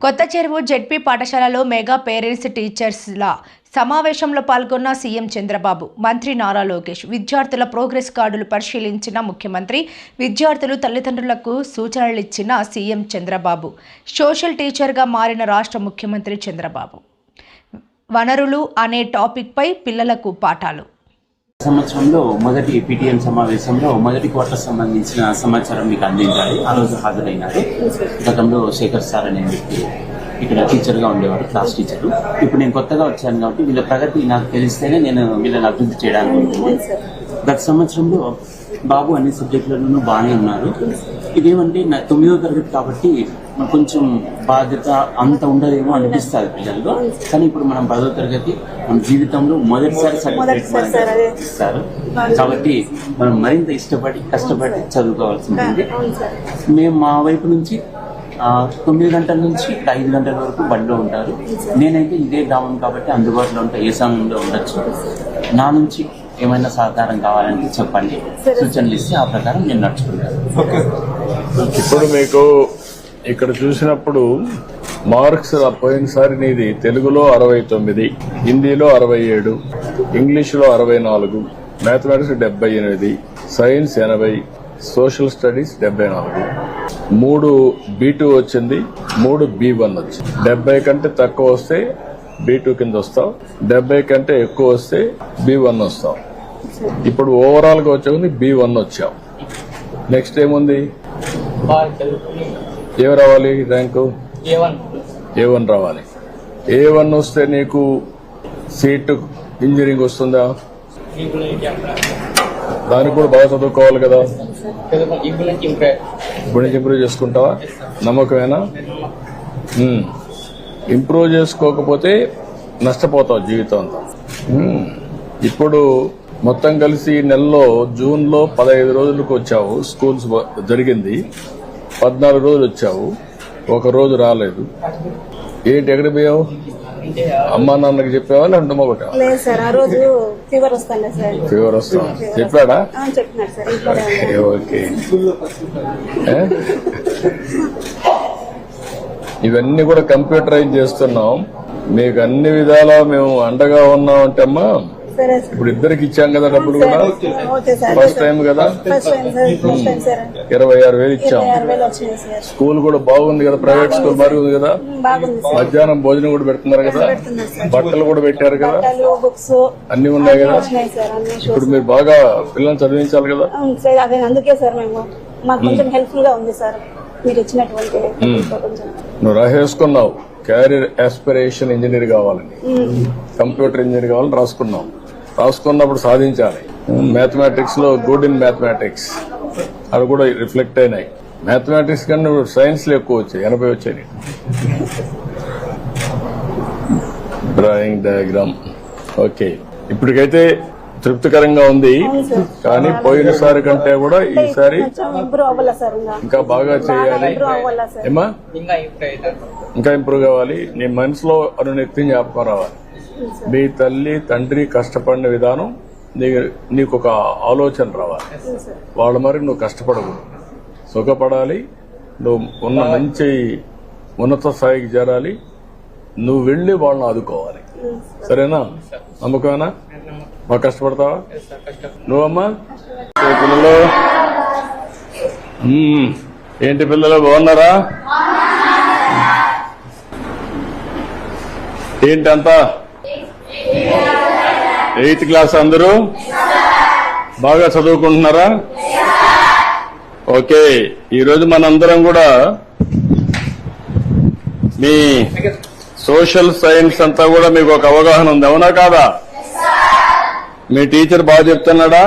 కొత్త చెరువు జెడ్పీ పాఠశాలలో మెగా పేరెంట్స్ టీచర్స్ల సమావేశంలో పాల్గొన్న సీఎం చంద్రబాబు మంత్రి నారా లోకేష్ విద్యార్థుల ప్రోగ్రెస్ కార్డులు పరిశీలించిన ముఖ్యమంత్రి విద్యార్థులు తల్లిదండ్రులకు సూచనలిచ్చిన సీఎం చంద్రబాబు సోషల్ టీచర్గా మారిన రాష్ట్ర ముఖ్యమంత్రి చంద్రబాబు. వనరులు అనే టాపిక్పై పిల్లలకు పాఠాలు. సంవత్సరంలో మొదటి పీటీఎం సమావేశంలో మొదటి క్వార్టర్ సంబంధించిన సమాచారం మీకు అందించాలి. ఆ రోజు హాజరైనారు. గతంలో శేఖర్ సార్ అనే వ్యక్తి ఇక్కడ టీచర్గా ఉండేవారు క్లాస్ టీచర్. ఇప్పుడు నేను కొత్తగా వచ్చాను కాబట్టి వీళ్ళ ప్రగతి నాకు తెలిస్తేనే నేను వీళ్ళని అభివృద్ధి చేయడానికి గత సంవత్సరంలో బాబు అన్ని సబ్జెక్టులలోనూ బాగానే ఉన్నారు. ఇదేమంటే నా తొమ్మిదో తరగతి కాబట్టి కొంచెం బాధ్యత అంత ఉండదేమో అనిపిస్తుంది పిల్లల్లో కానీ ఇప్పుడు మనం పదో తరగతి మన జీవితంలో మొదటిసారి సర్టిఫికేట్ ఇస్తారు. కాబట్టి మనం మరింత ఇష్టపడి కష్టపడి చదువుకోవాల్సి ఉంటుంది మేము మా వైపు నుంచి తొమ్మిది గంటల నుంచి ఐదు గంటల వరకు బడిలో ఉంటారు. నేనైతే ఇదే గ్రామం కాబట్టి అందుబాటులో ఉంటా ఏ సమయంలో ఉండొచ్చు. నా నుంచి ఏమైనా సహకారం కావాలంటే చెప్పండి. సూచనలు ఇస్తే ఆ ప్రకారం నేను నడుచుకుంటాను. ఇప్పుడు మీకు ఇక్కడ చూసినప్పుడు మార్క్స్ పోయినసారి నీది తెలుగులో అరవై తొమ్మిది హిందీలో అరవై ఏడు ఇంగ్లీష్లో అరవై నాలుగు మ్యాథమెటిక్స్ డెబ్బై ఎనిమిది సైన్స్ ఎనభై సోషల్ స్టడీస్ డెబ్బై నాలుగు. మూడు బీ టూ వచ్చింది మూడు బి వన్ వచ్చింది. డెబ్బై కంటే తక్కువ వస్తే బీ టూ కింద వస్తావు డెబ్బై కంటే ఎక్కువ వస్తే బి వన్ వస్తావు. ఇప్పుడు ఓవరాల్గా వచ్చే బి వన్ వచ్చావు నెక్స్ట్ ఏముంది? ఏం రావాలి ర్యాంకు ఏ వన్ రావాలి. ఏ వన్ వస్తే నీకు సీట్ ఇంజనీరింగ్ వస్తుందా? దానికి కూడా బాగా చదువుకోవాలి కదా. ఇప్పుడు నుంచి ఇంప్రూవ్ చేసుకుంటావా? నమ్మకమేనా. ఇంప్రూవ్ చేసుకోకపోతే నష్టపోతావు జీవితం అంతా. ఇప్పుడు మొత్తం కలిసి నెలలో జూన్లో పదహైదు రోజులకు వచ్చావు. స్కూల్స్ జరిగింది. పద్నాలుగు రోజులు వచ్చావు. ఒక రోజు రాలేదు. ఏంటి ఎక్కడ పోయావు? అమ్మా నాన్నకి చెప్పావా లేదంటే రోజు ఫీవర్ వస్తాం చెప్పాడా. ఓకే? ఇవన్నీ కూడా కంప్యూటరైజ్ చేస్తున్నాం. మీకు అన్ని విధాలా మేము అండగా ఉన్నాం అంటే అమ్మా. ఇప్పుడు ఇద్దరికి ఇచ్చాం కదా డబ్బులు కూడా ఫస్ట్ టైం కదా? సార్ ఇరవై ఆరు వేలు ఇచ్చాం. స్కూల్ కూడా బాగుంది కదా ప్రైవేట్ స్కూల్ బాగుంది కదా? సార్. మధ్యాహ్నం భోజనం కూడా పెడుతున్నారు కదా? బట్టలు కూడా పెట్టారు కదా? అన్ని ఉన్నాయి కదా? ఇప్పుడు మీరు బాగా పిల్లల్ని చదివించాలి కదా? అవును సార్ అదే అందుకే సార్ మేము. మాకు కొంచెం హెల్ప్ఫుల్గా ఉంది సార్. మీరు ఇచ్చినటువంటి కొంచెం నువ్వు రాసేసుకున్నావు. క్యారియర్ ఆస్పిరేషన్ ఇంజనీర్ కావాలని. కంప్యూటర్ ఇంజనీర్ కావాలని రాసుకున్నావు. రాసుకున్నప్పుడు సాధించాలి. మ్యాథమెటిక్స్లో గుడ్ ఇన్ మ్యాథమెటిక్స్ అవి కూడా రిఫ్లెక్ట్ అయినాయి. మ్యాథమెటిక్స్ కన్నా సైన్స్లో ఎక్కువ వచ్చాయి. ఎనభై వచ్చాయి. డ్రాయింగ్ డయాగ్రామ్ ఓకే ఇప్పటికైతే తృప్తికరంగా ఉంది. కానీ పోయినసారి కంటే కూడా ఈసారి ఇంకా? బాగా చేయాలి. ఇంప్రూవ్ అవ్వాలా సార్? ఏమా ఇంకా ఇంప్రూవ్ కావాలి. నీ మనసులో అనునిత్యం జ్ఞాపకం రావాలి. మీ తల్లి తండ్రి కష్టపడిన విధానం నీ నీకు ఒక ఆలోచన రావాలి. వాళ్ళ మరి నువ్వు కష్టపడకూడదు సుఖపడాలి. నువ్వు ఉన్న మంచి ఉన్నత స్థాయికి చేరాలి. నువ్వు వెళ్ళి వాళ్ళని ఆదుకోవాలి. సరేనా? నమ్మకమేనా బాగా కష్టపడతావా? నువ్వమ్మా? పిల్లలు. ఏంటి పిల్లలు బాగున్నారా? ఏంటంతా? ఎయిత్ క్లాస్ అందరూ? బాగా చదువుకుంటున్నారా? ఓకే ఈరోజు మనందరం కూడా మీ సోషల్ సైన్స్ అంతా కూడా మీకు ఒక అవగాహన ఉంది. అవునా కాదా? మీ టీచర్ బాగా చెప్తున్నాడా?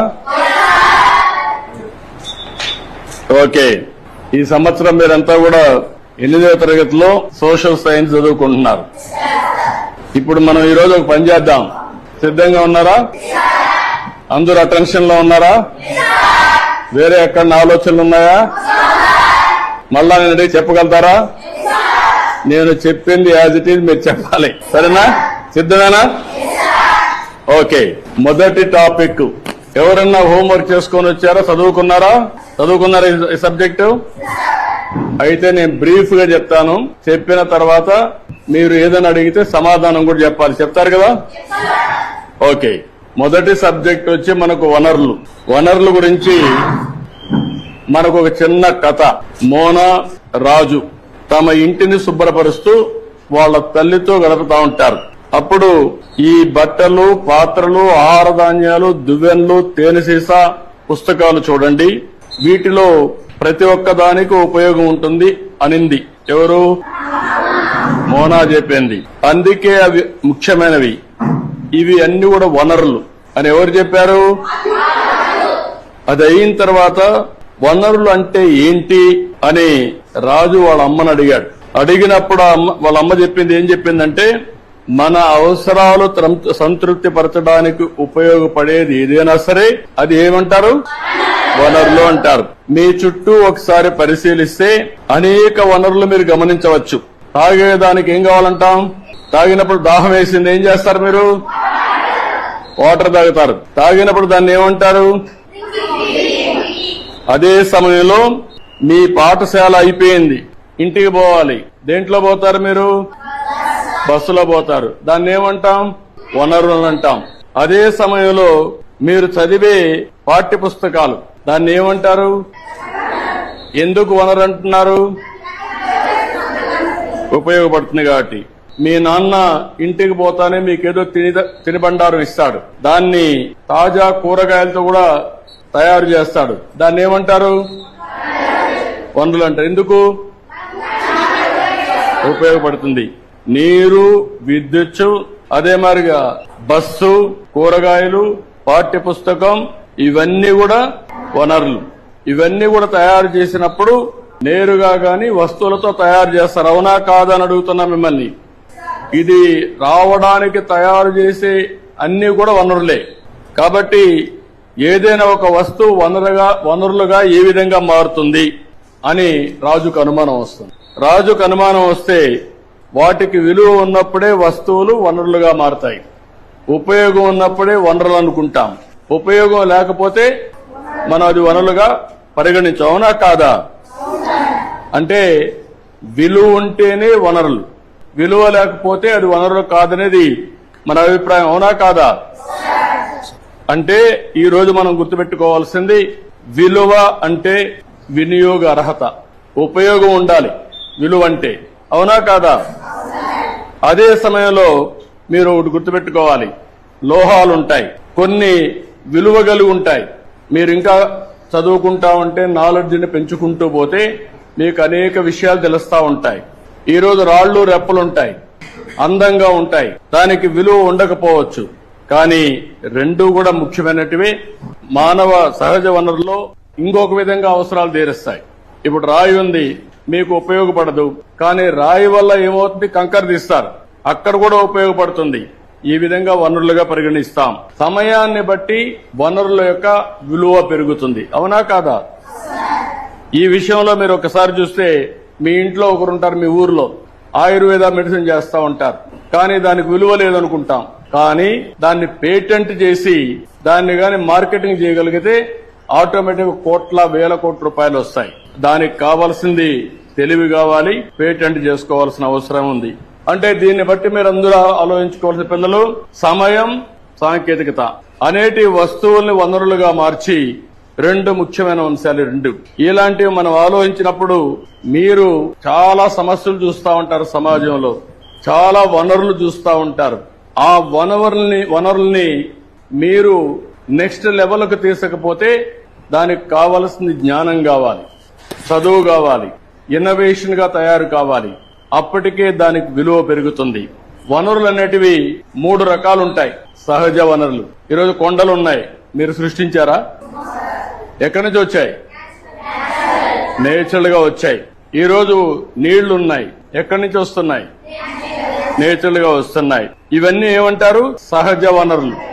ఓకే ఈ సంవత్సరం మీరంతా కూడా ఎనిమిదవ తరగతిలో సోషల్ సైన్స్ చదువుకుంటున్నారు. ఇప్పుడు మనం ఈరోజు ఒక పని చేద్దాం. సిద్ధంగా ఉన్నారా? అందరు అటెన్షన్లో ఉన్నారా? వేరే ఎక్కడ ఆలోచనలు ఉన్నాయా మళ్ళా నేను అడిగి చెప్పగలుగుతారా? నేను చెప్పింది యాజ్ ఇట్ ఈజ్ మీరు చెప్పాలి. సరేనా? సిద్ధమేనా? ఓకే. మొదటి టాపిక్. ఎవరన్నా హోంవర్క్ చేసుకొని వచ్చారా? చదువుకున్నారా? చదువుకున్నారా ఈ సబ్జెక్టు? అయితే నేను బ్రీఫ్గా చెప్తాను. చెప్పిన తర్వాత మీరు ఏదైనా అడిగితే సమాధానం కూడా చెప్పాలి. చెప్తారు కదా? ఓకే. మొదటి సబ్జెక్ట్ వచ్చి మనకు వనరులు. వనరుల గురించి మనకు ఒక చిన్న కథ. మోనా రాజు తమ ఇంటిని శుభ్రపరుస్తూ వాళ్ళ తల్లితో గడుపుతా ఉంటారు. అప్పుడు ఈ బట్టలు పాత్రలు ఆహార ధాన్యాలు దువ్వెన్లు తేనె సీసా పుస్తకాలు చూడండి. వీటిలో ప్రతి ఒక్క దానికి ఉపయోగం ఉంటుంది అనింది. ఎవరు? మోనా చెప్పింది. అందుకే అవి ముఖ్యమైనవి. ఇవి అన్ని కూడా వనరులు అని ఎవరు చెప్పారు? అది అయిన తర్వాత వనరులు అంటే ఏంటి అని రాజు వాళ్ళ అమ్మను అడిగాడు. అడిగినప్పుడు అమ్మ వాళ్ళ అమ్మ చెప్పింది ఏం చెప్పిందంటే మన అవసరాలు సంతృప్తి పరచడానికి ఉపయోగపడేది ఏదైనా సరే అది ఏమంటారు? వనరులు అంటారు. మీ చుట్టూ ఒకసారి పరిశీలిస్తే అనేక వనరులు మీరు గమనించవచ్చు. తాగేదానికి ఏం కావాలంటాం? తాగినప్పుడు దాహం వేసింది ఏం చేస్తారు మీరు? వాటర్ తాగుతారు. తాగినప్పుడు దాన్ని ఏమంటారు? అదే సమయంలో మీ పాఠశాల అయిపోయింది. ఇంటికి పోవాలి. దేంట్లో పోతారు మీరు? బస్సులో పోతారు. దాన్ని ఏమంటాం? వనరులు అంటాం. అదే సమయంలో మీరు చదివే పాఠ్య పుస్తకాలు దాన్ని ఏమంటారు? ఎందుకు వనరు అంటున్నారు? ఉపయోగపడుతుంది కాబట్టి. మీ నాన్న ఇంటికి పోతానే మీకేదో తిని తినిబండారు ఇస్తాడు. దాన్ని తాజా కూరగాయలతో కూడా తయారు చేస్తాడు. దాన్ని ఏమంటారు? వనరులు అంటారు ఎందుకు? ఉపయోగపడుతుంది. నీరు విద్యుత్ అదే మాదిరిగా బస్సు కూరగాయలు పాఠ్య పుస్తకం ఇవన్నీ కూడా వనరులు. ఇవన్నీ కూడా తయారు చేసినప్పుడు నేరుగా గాని వస్తువులతో తయారు చేస్తారు. అవునా కాదని అడుగుతున్నా మిమ్మల్ని. ఇది రావడానికి తయారు చేసే అన్ని కూడా వనరులే. కాబట్టి ఏదైనా ఒక వస్తువు వనరుగా వనరులుగా ఏ విధంగా మారుతుంది అని రాజుకు అనుమానం వస్తుంది. రాజుకు అనుమానం వస్తే వాటికి విలువ ఉన్నప్పుడే వస్తువులు వనరులుగా మారతాయి. ఉపయోగం ఉన్నప్పుడే వనరులు అనుకుంటాం. ఉపయోగం లేకపోతే మనం అది వనరులుగా పరిగణించవునా కాదా? అంటే విలువ ఉంటేనే వనరులు. విలువ లేకపోతే అది వనరులు కాదనేది మన అభిప్రాయం అవునా కాదా? అంటే ఈ రోజు మనం గుర్తుపెట్టుకోవాల్సింది విలువ అంటే వినియోగ అర్హత ఉపయోగం ఉండాలి విలువ అంటే అవునా కాదా? అదే సమయంలో మీరు ఒకటి గుర్తుపెట్టుకోవాలి లోహాలు ఉంటాయి కొన్ని విలువ కలిగి ఉంటాయి. మీరు ఇంకా చదువుకుంటా ఉంటే నాలెడ్జ్ని పెంచుకుంటూ పోతే మీకు అనేక విషయాలు తెలుస్తూ ఉంటాయి. ఈ రోజు రాళ్ళు రెప్పలు ఉంటాయి. అందంగా ఉంటాయి. దానికి విలువ ఉండకపోవచ్చు. కానీ రెండూ కూడా ముఖ్యమైనటివి. మానవ సహజ వనరుల్లో ఇంకొక విధంగా అవసరాలు తీరుస్తాయి. ఇప్పుడు రాయి ఉంది. మీకు ఉపయోగపడదు. కానీ రాయి వల్ల ఏమవుతుంది? కంకర తీస్తారు. అక్కడ కూడా ఉపయోగపడుతుంది. ఈ విధంగా వనరులుగా పరిగణిస్తాం. సమయాన్ని బట్టి వనరుల యొక్క విలువ పెరుగుతుంది. అవునా కాదా? ఈ విషయంలో మీరు ఒకసారి చూస్తే మీ ఇంట్లో ఒకరుంటారు మీ ఊర్లో. ఆయుర్వేద మెడిసిన్ చేస్తూ ఉంటారు. కానీ దానికి విలువ లేదనుకుంటాం. కానీ దాన్ని పేటెంట్ చేసి దాన్ని గాని మార్కెటింగ్ చేయగలిగితే ఆటోమేటిక్ కోట్ల వేల కోట్ల రూపాయలు వస్తాయి. దానికి కావాల్సింది తెలివి కావాలి పేటెంట్ చేసుకోవాల్సిన అవసరం ఉంది. అంటే దీన్ని బట్టి మీరు అందరూ ఆలోచించుకోవాల్సిన పిల్లలు సమయం సాంకేతికత. అనేటి వస్తువుల్ని వనరులుగా మార్చి రెండు ముఖ్యమైన అంశాలు రెండు. ఇలాంటివి మనం ఆలోచించినప్పుడు మీరు చాలా సమస్యలు చూస్తూ ఉంటారు సమాజంలో. చాలా వనరులు చూస్తూ ఉంటారు. ఆ వనరుల్ని వనరుల్ని మీరు నెక్స్ట్ లెవెల్కు తీసుకపోతే దానికి కావలసింది జ్ఞానం కావాలి. చదువు కావాలి. ఇన్నోవేషన్గా తయారు కావాలి. అప్పటికే దానికి విలువ పెరుగుతుంది. వనరులు అనేటివి మూడు రకాలుంటాయి. సహజ వనరులు. ఈరోజు కొండలు ఉన్నాయి మీరు సృష్టించారా? ఎక్కడి నుంచి వచ్చాయి? నేచురల్గా వచ్చాయి. ఈ రోజు నీళ్ళున్నాయి. ఎక్కడి నుంచి వస్తున్నాయి? నేచురల్గా వస్తున్నాయి. ఇవన్నీ ఏమంటారు? సహజ వనరులు.